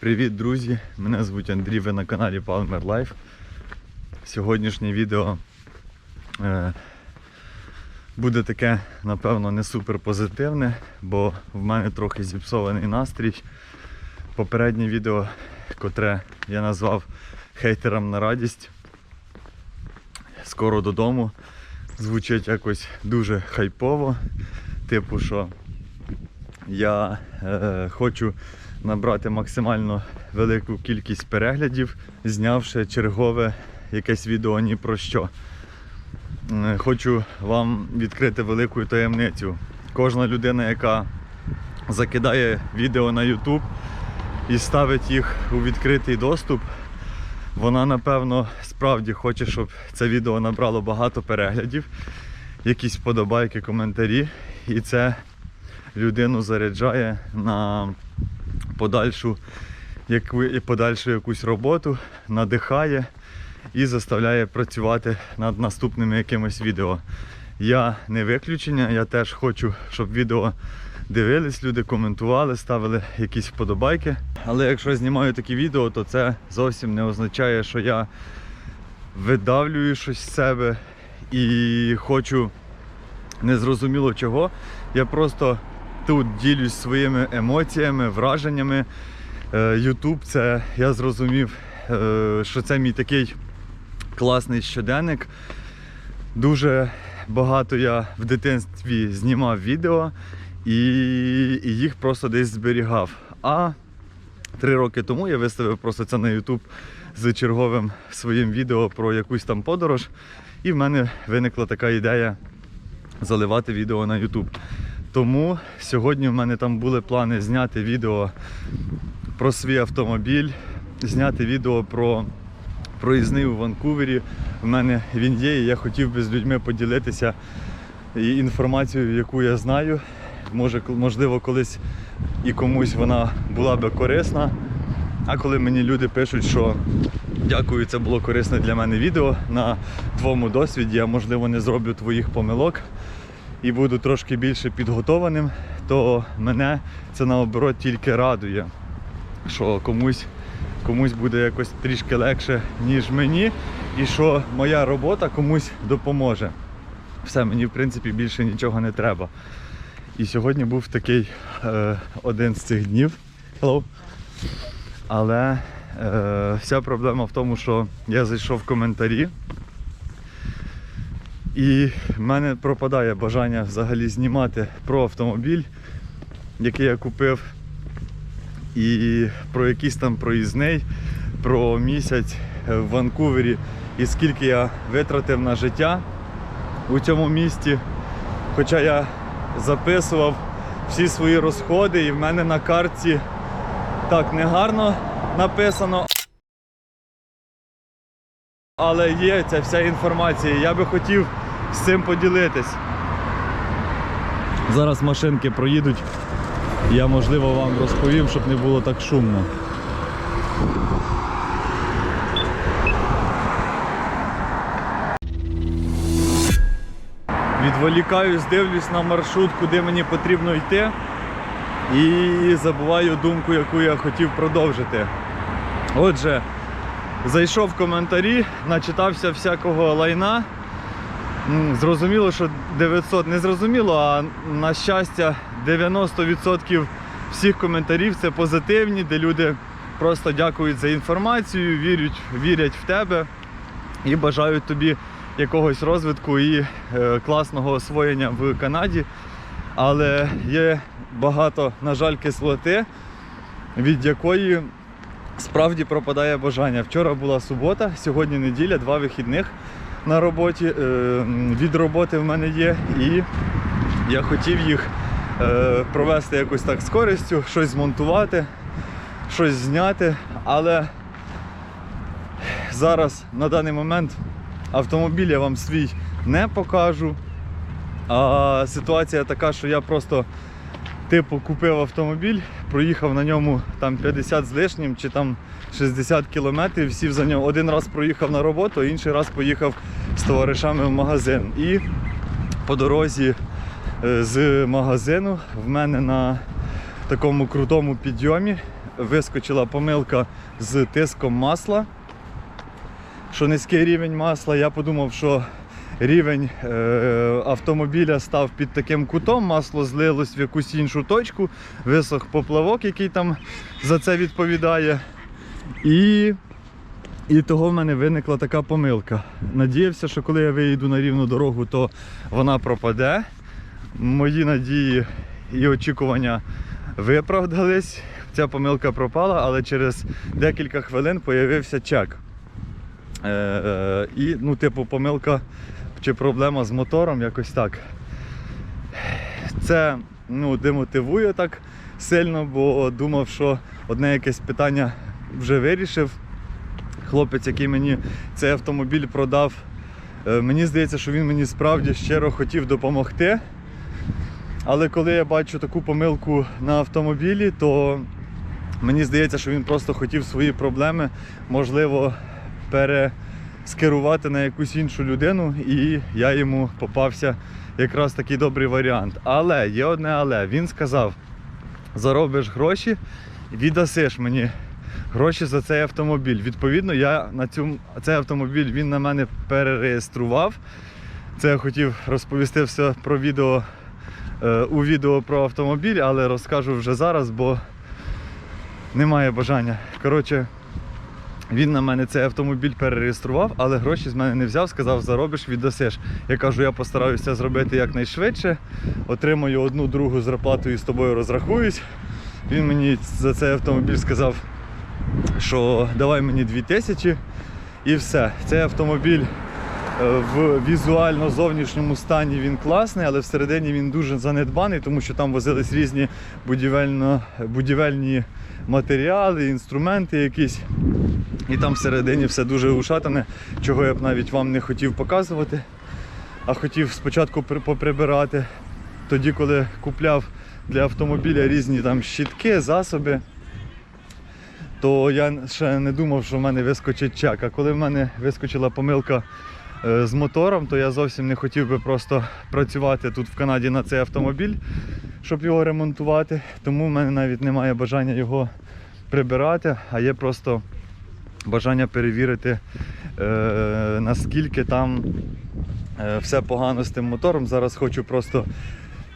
Привіт, друзі! Мене звуть Андрій, ви на каналі Palmer Life. Сьогоднішнє відео е, буде таке, напевно, не супер позитивне, бо в мене трохи зіпсований настрій. Попереднє відео, котре я назвав хейтерам на радість. Скоро додому. Звучить якось дуже хайпово. Типу, що я е, хочу набрати максимально велику кількість переглядів, знявши чергове якесь відео ні про що. Е, Хочу вам відкрити велику таємницю. Кожна людина, яка закидає відео на YouTube і ставить їх у відкритий доступ, вона напевно справді хоче, щоб це відео набрало багато переглядів, якісь вподобайки, коментарі. І це людину заряджає на подальшу, яку, подальшу якусь роботу, надихає і заставляє працювати над наступними якимось відео. Я не виключення, я теж хочу, щоб відео дивились, люди коментували, ставили якісь вподобайки. Але якщо я знімаю такі відео, то це зовсім не означає, що я видавлюю щось з себе і хочу незрозуміло чого. Я просто тут ділюсь своїми емоціями, враженнями. Ютуб це я зрозумів, е, що це мій такий класний щоденник. Дуже багато я в дитинстві знімав відео і, їх просто десь зберігав. А три роки тому я виставив просто це на YouTube з черговим своїм відео про якусь там подорож. І в мене виникла така ідея заливати відео на YouTube. Тому сьогодні в мене там були плани зняти відео про свій автомобіль, зняти відео про проїзний у Ванкувері. У мене він є, і я хотів би з людьми поділитися інформацією, яку я знаю. Може, можливо, колись і комусь вона була би корисна. А коли мені люди пишуть, що дякую, це було корисне для мене відео на твоєму досвіді, я можливо не зроблю твоїх помилок і буду трошки більше підготованим, то мене це наоборот тільки радує, що комусь, комусь буде якось трішки легше, ніж мені, і що моя робота комусь допоможе. Все, мені в принципі більше нічого не треба. І сьогодні був такий е, один з цих днів. Hello. Але е, вся проблема в тому, що я зайшов в коментарі. І в мене пропадає бажання взагалі знімати про автомобіль, який я купив, і про якийсь там проїзний, про місяць в Ванкувері і скільки я витратив на життя у цьому місті. Хоча я записував всі свої розходи, і в мене на картці так негарно написано. Але є ця вся інформація. Я би хотів з цим поділитись. Зараз машинки проїдуть. Я можливо вам розповім, щоб не було так шумно. Відволікаюсь, дивлюсь на маршрут, куди мені потрібно йти. І забуваю думку, яку я хотів продовжити. Отже, зайшов в коментарі, начитався всякого лайна. Зрозуміло, що 900 не зрозуміло, а на щастя 90% всіх коментарів це позитивні, де люди просто дякують за інформацію, вірять, вірять в тебе і бажають тобі якогось розвитку і е, класного освоєння в Канаді. Але є багато, на жаль, кислоти, від якої справді пропадає бажання. Вчора була субота, сьогодні неділя, два вихідних на роботі. Е, Від роботи в мене є, і я хотів їх е, провести якось так з користю, щось змонтувати, щось зняти. Але зараз на даний момент автомобіль я вам свій не покажу. А ситуація така, що я просто типу купив автомобіль, проїхав на ньому там 50 з лишнім чи там 60 кілометрів, сів за нього. Один раз проїхав на роботу, інший раз поїхав з товаришами в магазин. І по дорозі е, з магазину в мене на такому крутому підйомі вискочила помилка з тиском масла. Що низький рівень масла. Я подумав, що рівень е, автомобіля став під таким кутом, масло злилось в якусь іншу точку, висох поплавок, який там за це відповідає. І, і того в мене виникла така помилка. Надіявся, що коли я виїду на рівну дорогу, то вона пропаде. Мої надії і очікування виправдались. Ця помилка пропала, але через декілька хвилин з'явився чек. Е, е, і, ну, типу, помилка чи проблема з мотором, якось так. Це ну, демотивує так сильно, бо думав, що одне якесь питання вже вирішив. Хлопець, який мені цей автомобіль продав, е, мені здається, що він мені справді щиро хотів допомогти. Але коли я бачу таку помилку на автомобілі, то мені здається, що він просто хотів свої проблеми, можливо, перескерувати на якусь іншу людину, і я йому попався якраз такий добрий варіант. Але є одне але. Він сказав: заробиш гроші, віддасиш мені гроші за цей автомобіль. Відповідно, я на цю, цей автомобіль він на мене перереєстрував. Це я хотів розповісти все про відео е, у відео про автомобіль, але розкажу вже зараз, бо немає бажання. Коротше, він на мене цей автомобіль перереєстрував, але гроші з мене не взяв, сказав, заробиш, віддасиш. Я кажу, я постараюся зробити якнайшвидше, отримаю одну другу зарплату і з тобою розрахуюсь. Він мені за цей автомобіль сказав, що давай мені 2000 і все. Цей автомобіль е, в візуально зовнішньому стані він класний, але всередині він дуже занедбаний, тому що там возились різні будівельні матеріали, інструменти якісь. І там всередині все дуже ушатане, чого я б навіть вам не хотів показувати, а хотів спочатку поприбирати. Тоді, коли купляв для автомобіля різні там щітки, засоби, то я ще не думав, що в мене вискочить чек. А коли в мене вискочила помилка е, з мотором, то я зовсім не хотів би просто працювати тут в Канаді на цей автомобіль, щоб його ремонтувати. Тому в мене навіть немає бажання його прибирати, а є просто бажання перевірити, е, наскільки там е, все погано з тим мотором. Зараз хочу просто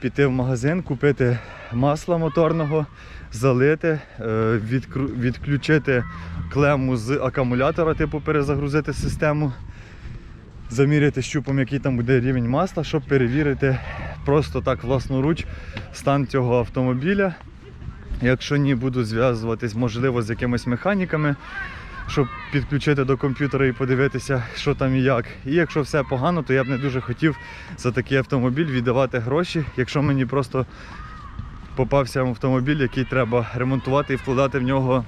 піти в магазин, купити масла моторного, залити, е, відключити клему з акумулятора, типу перезагрузити систему, заміряти щупом, який там буде рівень масла, щоб перевірити просто так власноруч стан цього автомобіля. Якщо ні, буду зв'язуватись, можливо, з якимись механіками, щоб підключити до комп'ютера і подивитися, що там і як. І якщо все погано, то я б не дуже хотів за такий автомобіль віддавати гроші, якщо мені просто попався автомобіль, який треба ремонтувати і вкладати в нього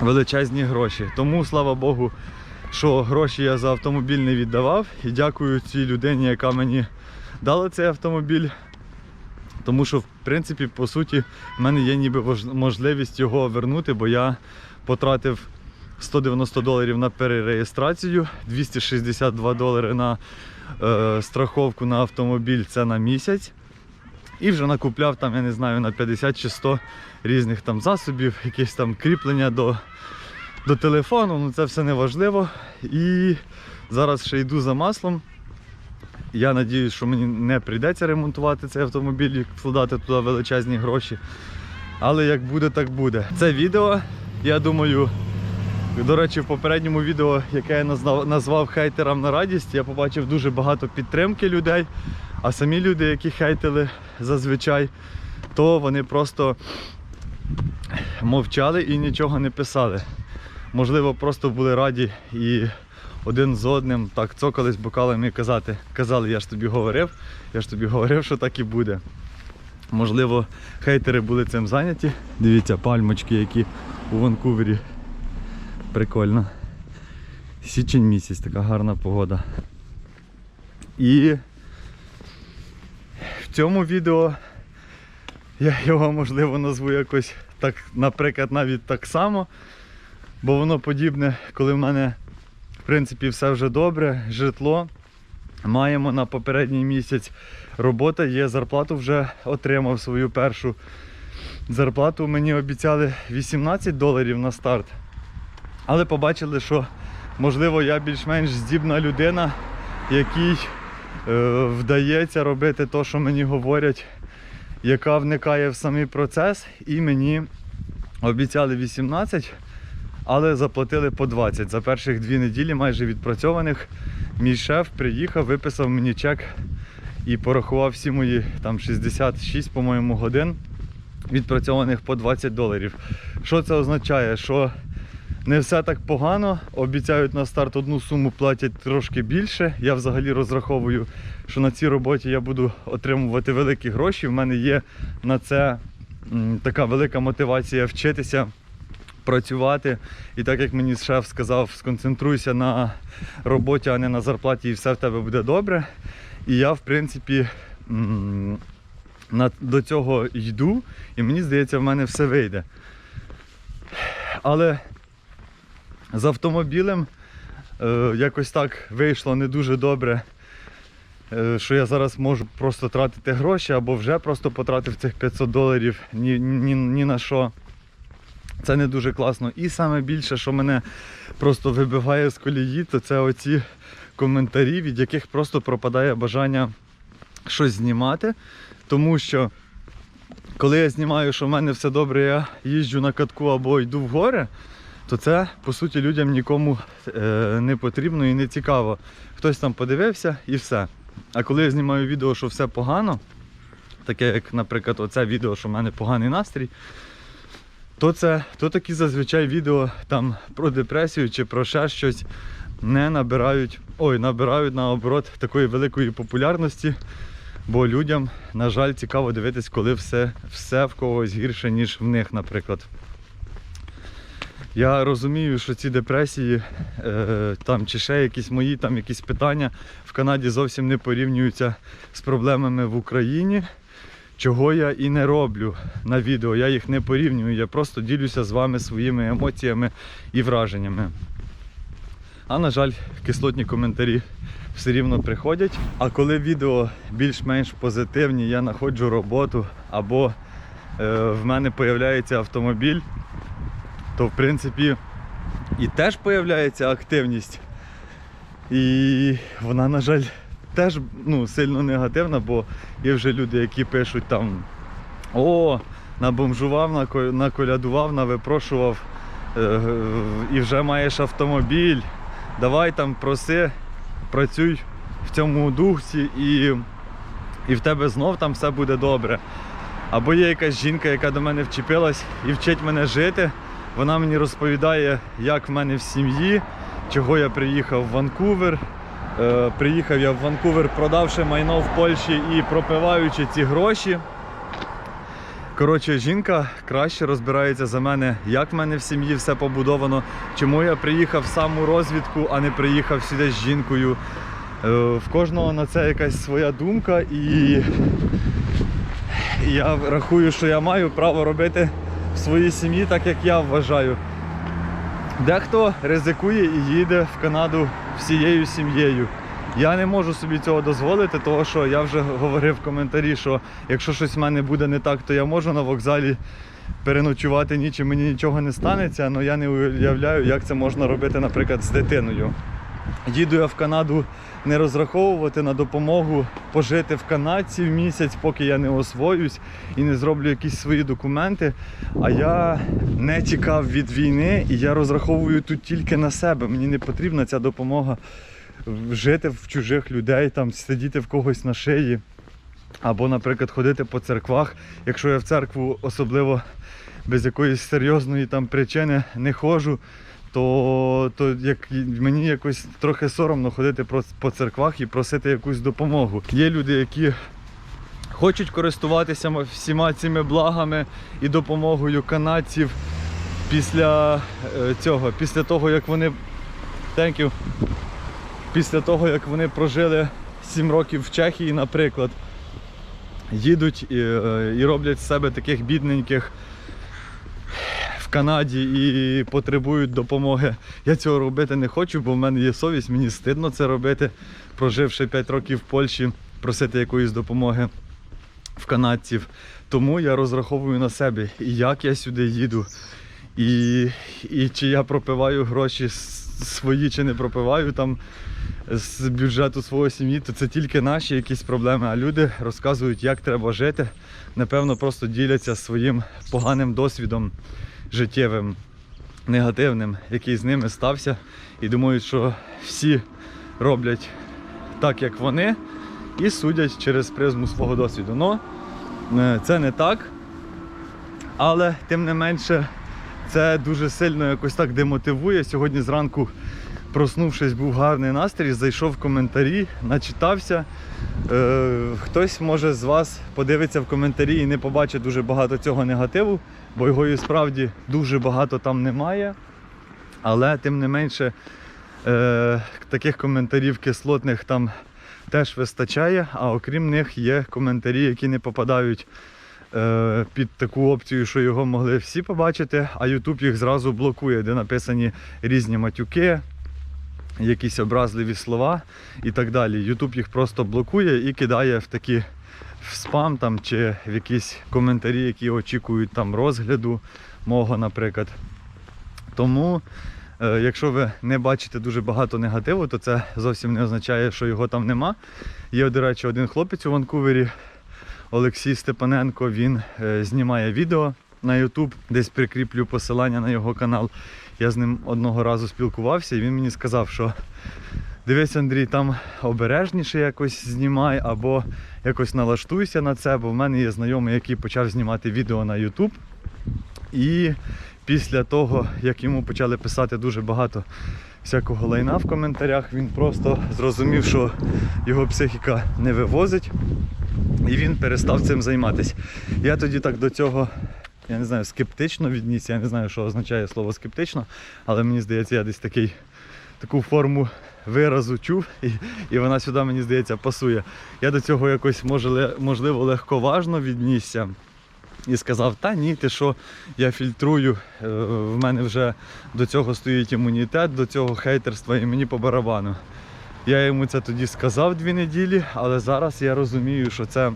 величезні гроші. Тому, слава Богу, що гроші я за автомобіль не віддавав. І дякую цій людині, яка мені дала цей автомобіль. Тому що, в принципі, по суті, в мене є ніби можливість його вернути, бо я потратив 190 доларів на перереєстрацію, 262 долари на е, страховку на автомобіль це на місяць. І вже накупляв там, я не знаю, на 50 чи 100 різних там засобів, якісь там кріплення до, до телефону, ну це все не важливо. І зараз ще йду за маслом. Я надіюсь, що мені не прийдеться ремонтувати цей автомобіль і вкладати туди величезні гроші. Але як буде, так буде. Це відео, я думаю, до речі, в попередньому відео, яке я назвав, назвав хейтерам на радість, я побачив дуже багато підтримки людей. А самі люди, які хейтили зазвичай, то вони просто мовчали і нічого не писали. Можливо, просто були раді і один з одним так цокались бокалами і казати, казали, я ж тобі говорив, я ж тобі говорив, що так і буде. Можливо, хейтери були цим зайняті. Дивіться, пальмочки, які у Ванкувері. Прикольно. Січень місяць, така гарна погода. І в цьому відео я його можливо назву якось так, наприклад, навіть так само, бо воно подібне, коли в мене в принципі все вже добре, житло. Маємо на попередній місяць робота є, зарплату вже отримав свою першу. Зарплату мені обіцяли 18 доларів на старт. Але побачили, що можливо я більш-менш здібна людина, якій е, вдається робити те, що мені говорять, яка вникає в самий процес, і мені обіцяли 18, але заплатили по 20. За перших дві неділі майже відпрацьованих. Мій шеф приїхав, виписав мені чек і порахував всі мої там 66, по-моєму, годин відпрацьованих по 20 доларів. Що це означає? Що не все так погано. Обіцяють на старт одну суму, платять трошки більше. Я взагалі розраховую, що на цій роботі я буду отримувати великі гроші. В мене є на це така велика мотивація вчитися. Працювати, і так як мені шеф сказав, сконцентруйся на роботі, а не на зарплаті, і все в тебе буде добре. І я, в принципі, до цього йду, і мені здається, в мене все вийде. Але з автомобілем е, якось так вийшло не дуже добре, е, що я зараз можу просто тратити гроші або вже просто потратив цих 500 доларів ні, ні, ні на що. Це не дуже класно. І саме більше, що мене просто вибиває з колії, то це оці коментарі, від яких просто пропадає бажання щось знімати. Тому що коли я знімаю, що в мене все добре, я їжджу на катку або йду в гори, то це по суті людям нікому е, не потрібно і не цікаво. Хтось там подивився і все. А коли я знімаю відео, що все погано, таке як, наприклад, оце відео, що в мене поганий настрій, то це то такі зазвичай відео там про депресію чи про ще щось не набирають, ой, набирають наоборот такої великої популярності. Бо людям, на жаль, цікаво дивитись, коли все, все в когось гірше, ніж в них, наприклад. Я розумію, що ці депресії е, там, чи ще якісь мої там якісь питання в Канаді зовсім не порівнюються з проблемами в Україні, чого я і не роблю на відео. Я їх не порівнюю, я просто ділюся з вами своїми емоціями і враженнями. А на жаль, кислотні коментарі все рівно приходять. А коли відео більш-менш позитивні, я знаходжу роботу або е, в мене з'являється автомобіль, то в принципі і теж з'являється активність. І вона, на жаль, теж ну, сильно негативна, бо є вже люди, які пишуть там о, набомжував, нако- наколядував, навипрошував е, і вже маєш автомобіль. Давай там проси, працюй в цьому духі і, і в тебе знов там все буде добре. Або є якась жінка, яка до мене вчепилась і вчить мене жити. Вона мені розповідає, як в мене в сім'ї, чого я приїхав в Ванкувер. Е, приїхав я в Ванкувер, продавши майно в Польщі і пропиваючи ці гроші. Коротше, жінка краще розбирається за мене, як в мене в сім'ї все побудовано, чому я приїхав сам у розвідку, а не приїхав сюди з жінкою. Е, В кожного на це якась своя думка, і я рахую, що я маю право робити в своїй сім'ї так, як я вважаю. Дехто ризикує і їде в Канаду всією сім'єю. Я не можу собі цього дозволити, тому що я вже говорив в коментарі, що якщо щось в мене буде не так, то я можу на вокзалі переночувати ніч і мені нічого не станеться, але я не уявляю, як це можна робити, наприклад, з дитиною. Їду я в Канаду не розраховувати на допомогу пожити в Канадці в місяць, поки я не освоюсь і не зроблю якісь свої документи. А я не тікав від війни і я розраховую тут тільки на себе. Мені не потрібна ця допомога жити в чужих людей, там сидіти в когось на шиї. Або, наприклад, ходити по церквах, якщо я в церкву особливо без якоїсь серйозної там причини не ходжу, то, то як, мені якось трохи соромно ходити про- по церквах і просити якусь допомогу. Є люди, які хочуть користуватися всіма цими благами і допомогою канадців після е, цього, після того, як вони Thank you. після того, як вони прожили 7 років в Чехії, наприклад, їдуть і, е, і роблять з себе таких бідненьких Канаді і потребують допомоги. Я цього робити не хочу, бо в мене є совість, мені стидно це робити, проживши 5 років в Польщі, просити якоїсь допомоги в канадців. Тому я розраховую на себе, як я сюди їду, і, і чи я пропиваю гроші свої, чи не пропиваю там з бюджету свого сім'ї, то це тільки наші якісь проблеми. А люди розказують, як треба жити. Напевно, просто діляться своїм поганим досвідом життєвим, негативним, який з ними стався. І думають, що всі роблять так, як вони, і судять через призму свого досвіду. Но е, це не так. Але тим не менше, це дуже сильно якось так демотивує. Сьогодні зранку, проснувшись, був гарний настрій, зайшов в коментарі, начитався. Е, хтось може з вас подивиться в коментарі і не побачить дуже багато цього негативу, бо його і справді дуже багато там немає. Але тим не менше е, таких коментарів кислотних там теж вистачає, а окрім них є коментарі, які не попадають е, під таку опцію, що його могли всі побачити, а YouTube їх зразу блокує, де написані різні матюки, якісь образливі слова і так далі. YouTube їх просто блокує і кидає в такі в спам там, чи в якісь коментарі, які очікують там розгляду мого, наприклад. Тому, е, якщо ви не бачите дуже багато негативу, то це зовсім не означає, що його там нема. Є, до речі, один хлопець у Ванкувері, Олексій Степаненко, він е, знімає відео на YouTube, десь прикріплю посилання на його канал. Я з ним одного разу спілкувався, і він мені сказав, що дивись, Андрій, там обережніше якось знімай, або якось налаштуйся на це, бо в мене є знайомий, який почав знімати відео на YouTube. І після того, як йому почали писати дуже багато всякого лайна в коментарях, він просто зрозумів, що його психіка не вивозить, і він перестав цим займатися. Я тоді так до цього, я не знаю, скептично віднісся, я не знаю, що означає слово скептично, але мені здається, я десь такий, таку форму виразу чув, і, і вона сюди, мені здається, пасує. Я до цього якось можливо легковажно віднісся і сказав, та ні, ти що, я фільтрую, е, в мене вже до цього стоїть імунітет, до цього хейтерства і мені по барабану. Я йому це тоді сказав дві неділі, але зараз я розумію, що це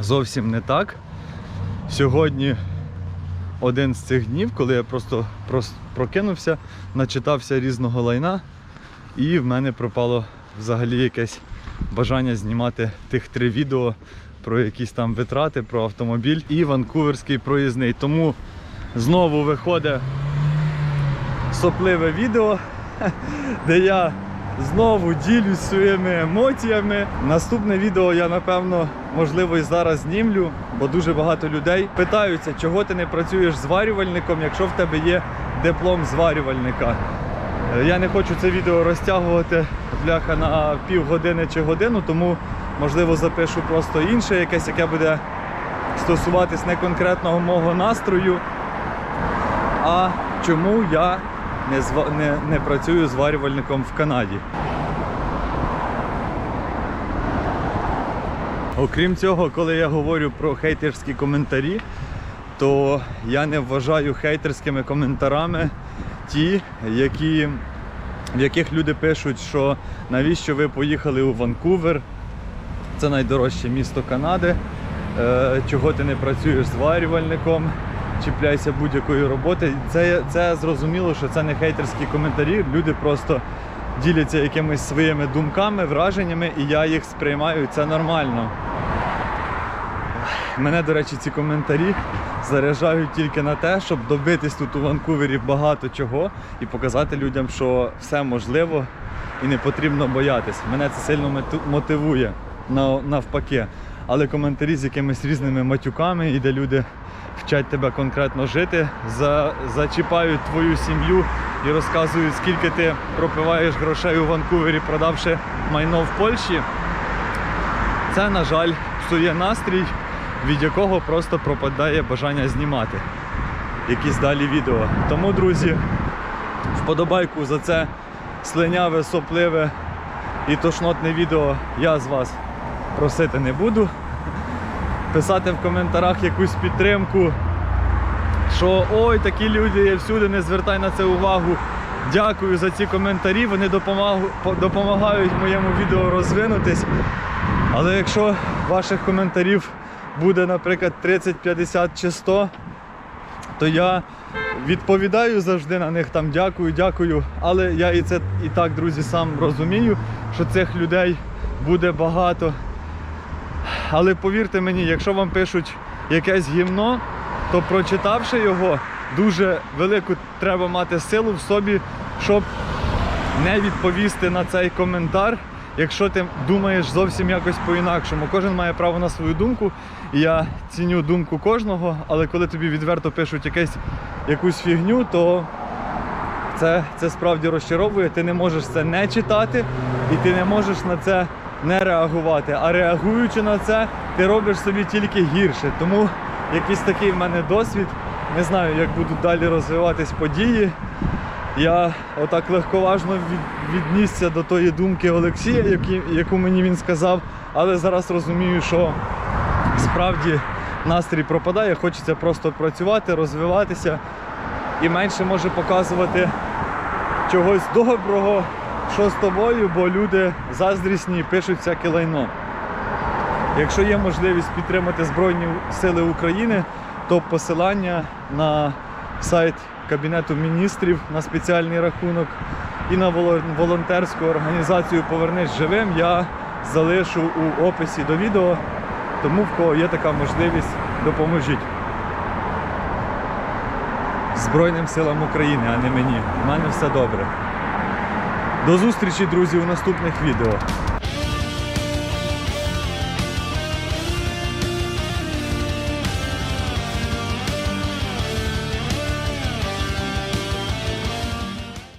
зовсім не так. Сьогодні один з цих днів, коли я просто прокинувся, начитався різного лайна, і в мене пропало взагалі якесь бажання знімати тих три відео про якісь там витрати, про автомобіль і ванкуверський проїзний. Тому знову виходить сопливе відео, де я знову ділюсь своїми емоціями. Наступне відео я напевно можливо і зараз знімлю, бо дуже багато людей питаються, чого ти не працюєш зварювальником, якщо в тебе є диплом зварювальника. Е, Я не хочу це відео розтягувати бляха на півгодини чи годину, тому можливо запишу просто інше, якесь, яке буде стосуватись не конкретного мого настрою, а чому я не, зва... не, не працюю зварювальником в Канаді. Окрім цього, коли я говорю про хейтерські коментарі, то я не вважаю хейтерськими коментарами ті, які, в яких люди пишуть, що навіщо ви поїхали у Ванкувер, це найдорожче місто Канади, е, чого ти не працюєш зварювальником, чіпляйся будь-якої роботи. Це, це зрозуміло, що це не хейтерські коментарі, люди просто діляться якимись своїми думками, враженнями, і я їх сприймаю, це нормально. Мене, до речі, ці коментарі заряджають тільки на те, щоб добитись тут у Ванкувері багато чого і показати людям, що все можливо і не потрібно боятись. Мене це сильно мотивує навпаки. Але коментарі з якимись різними матюками, і де люди вчать тебе конкретно жити, за, зачіпають твою сім'ю і розказують, скільки ти пропиваєш грошей у Ванкувері, продавши майно в Польщі. Це, на жаль, псує настрій, від якого просто пропадає бажання знімати якісь далі відео. Тому, друзі, вподобайку за це слиняве, сопливе і тошнотне відео я з вас просити не буду. Писати в коментарях якусь підтримку, що ой, такі люди є всюди, не звертай на це увагу. Дякую за ці коментарі, вони допомагають моєму відео розвинутись. Але якщо ваших коментарів буде, наприклад, 30, 50 чи 100, то я відповідаю завжди на них там дякую, дякую. Але я і це і так, друзі, сам розумію, що цих людей буде багато. Але повірте мені, якщо вам пишуть якесь гімно, то прочитавши його, дуже велику треба мати силу в собі, щоб не відповісти на цей коментар, якщо ти думаєш зовсім якось по-інакшому. Кожен має право на свою думку, я ціню думку кожного, але коли тобі відверто пишуть якесь, якусь фігню, то це, це справді розчаровує. Ти не можеш це не читати, і ти не можеш на це не реагувати. А реагуючи на це, ти робиш собі тільки гірше. Тому якийсь такий в мене досвід. Не знаю, як будуть далі розвиватись події. Я отак легковажно від, віднісся до тої думки Олексія, які, яку мені він сказав, але зараз розумію, що справді настрій пропадає, хочеться просто працювати, розвиватися і менше може показувати чогось доброго, що з тобою, бо люди заздрісні пишуть всяке лайно. Якщо є можливість підтримати Збройні Сили України, то посилання на сайт Кабінету міністрів на спеціальний рахунок і на волонтерську організацію Повернись живим я залишу у описі до відео. Тому в кого є така можливість, допоможіть. Збройним силам України, а не мені. У мене все добре. До зустрічі, друзі, у наступних відео.